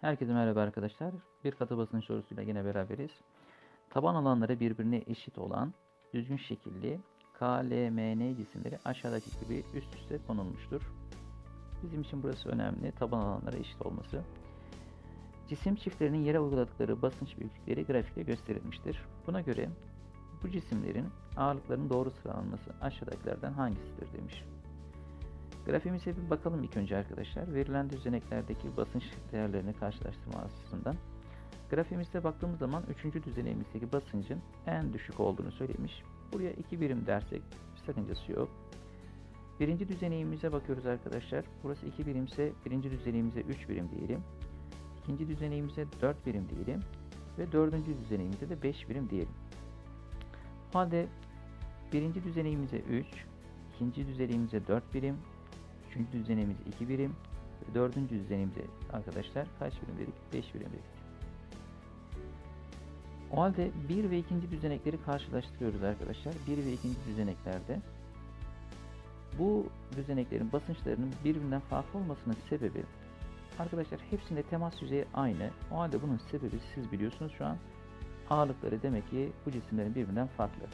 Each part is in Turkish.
Herkese merhaba arkadaşlar. Bir katı basınç sorusuyla yine beraberiz. Taban alanları birbirine eşit olan düzgün şekilli KLMN cisimleri aşağıdaki gibi üst üste konulmuştur. Bizim için burası önemli. Taban alanları eşit olması. Cisim çiftlerinin yere uyguladıkları basınç büyüklükleri grafikte gösterilmiştir. Buna göre bu cisimlerin ağırlıklarının doğru sıralanması aşağıdakilerden hangisidir demiş. Grafiğimize bir bakalım ilk önce arkadaşlar. Verilen düzeneklerdeki basınç değerlerini karşılaştırma açısından. Grafiğimizde baktığımız zaman 3. düzenimizdeki basıncın en düşük olduğunu söylemiş. Buraya 2 birim dersek sakıncası yok. Birinci düzenimize bakıyoruz arkadaşlar. Burası 2 birimse birinci düzenimize 3 birim diyelim. İkinci düzenimize 4 birim diyelim. Ve dördüncü düzenimize de 5 birim diyelim. O halde birinci düzenimize 3, ikinci düzenimize 4 birim, Üçüncü düzenimiz 2 birim. Dördüncü düzenimize arkadaşlar kaç birim dedik? 5 birim dedik. O halde 1 ve 2. düzenekleri karşılaştırıyoruz arkadaşlar. 1 ve 2. düzeneklerde bu düzeneklerin basınçlarının birbirinden farklı olmasının sebebi arkadaşlar hepsinde temas yüzeyi aynı. O halde bunun sebebi siz biliyorsunuz şu an ağırlıkları demek ki bu cisimlerin birbirinden farklı.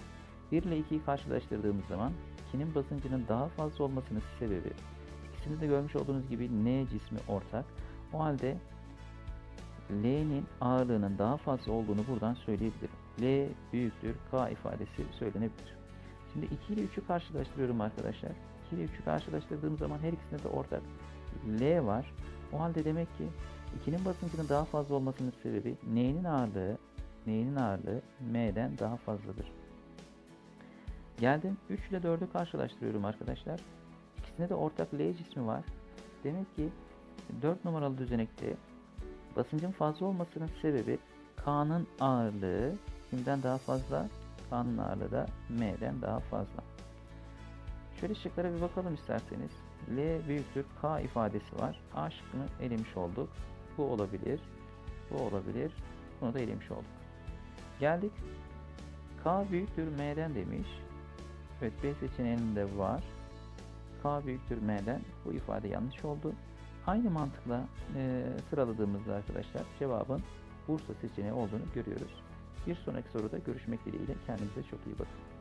1 ile 2'yi karşılaştırdığımız zaman 2'nin basıncının daha fazla olmasının sebebi İkisinde de görmüş olduğunuz gibi N cismi ortak. O halde L'nin ağırlığının daha fazla olduğunu buradan söyleyebilirim. L büyüktür K ifadesi söylenebilir. Şimdi 2 ile 3'ü karşılaştırıyorum arkadaşlar. 2 ile 3'ü karşılaştırdığım zaman her ikisinde de ortak L var. O halde demek ki 2'nin basıncının daha fazla olmasının sebebi N'nin ağırlığı N'nin ağırlığı M'den daha fazladır. Geldim 3 ile 4'ü karşılaştırıyorum arkadaşlar. İkisinde de ortak L cismi var. Demek ki 4 numaralı düzenekte basıncın fazla olmasının sebebi K'nın ağırlığı kimden daha fazla? K'nın ağırlığı da M'den daha fazla. Şöyle şıklara bir bakalım isterseniz. L büyüktür K ifadesi var. A şıkkını elemiş olduk. Bu olabilir. Bu olabilir. Bunu da elemiş olduk. Geldik. K büyüktür M'den demiş. Evet B seçeneğinde var. K büyüktür M'den bu ifade yanlış oldu. Aynı mantıkla e, sıraladığımızda arkadaşlar cevabın Bursa seçeneği olduğunu görüyoruz. Bir sonraki soruda görüşmek dileğiyle kendinize çok iyi bakın.